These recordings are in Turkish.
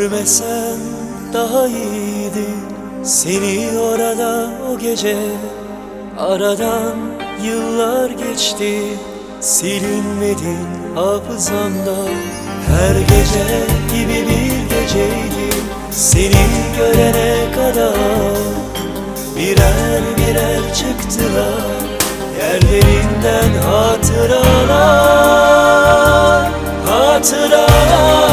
Görmesen daha iyiydi. Seni orada o gece Aradan yıllar geçti. Silinmedin hafızamda Her gece gibi bir geceydi. Seni görene kadar Birer birer çıktılar. Yerlerinden hatıralar Hatıralar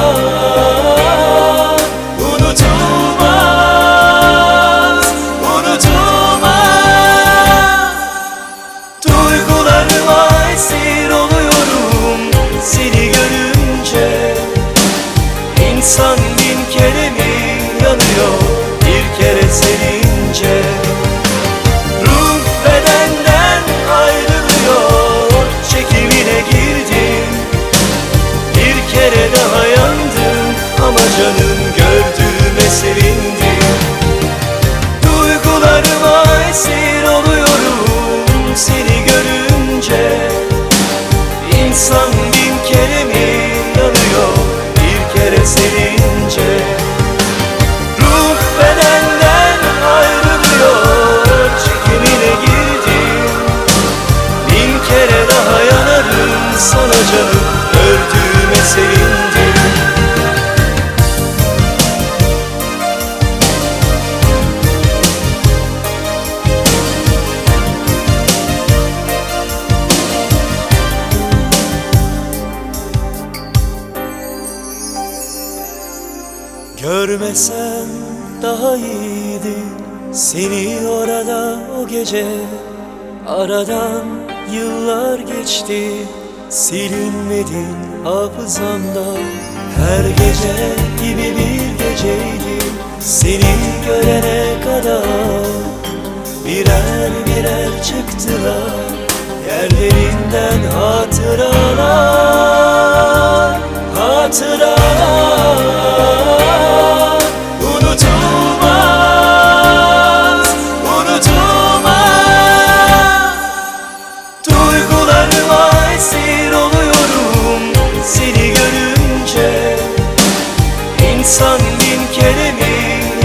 İnsan bin kere mi yanıyor Bir kere sevince. Ruh bedenden ayrılıyor Çekimine girdim. Bin kere daha yanarım sana canım Görmesen daha iyiydi Seni orada o gece. Aradan yıllar geçti Silinmedin hafızamda Her gece gibi bir geceydi Seni görene kadar. Birer birer çıktılar Yerlerinden hatıralar Hatıralar. İnsan bin kere mi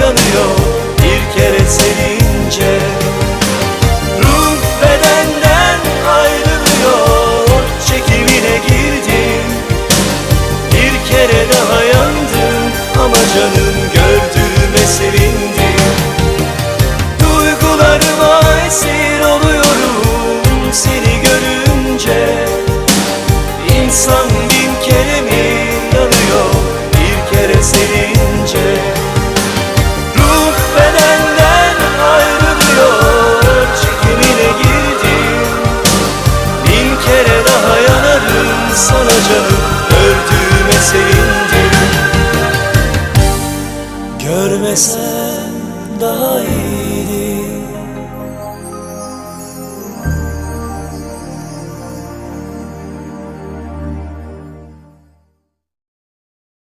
yanıyor? Bir kere sevince Ruh bedenden ayrılıyor. Çekimine girdim Bir kere daha yandım ama canım gördüğüme sevindim. Duygularıma esir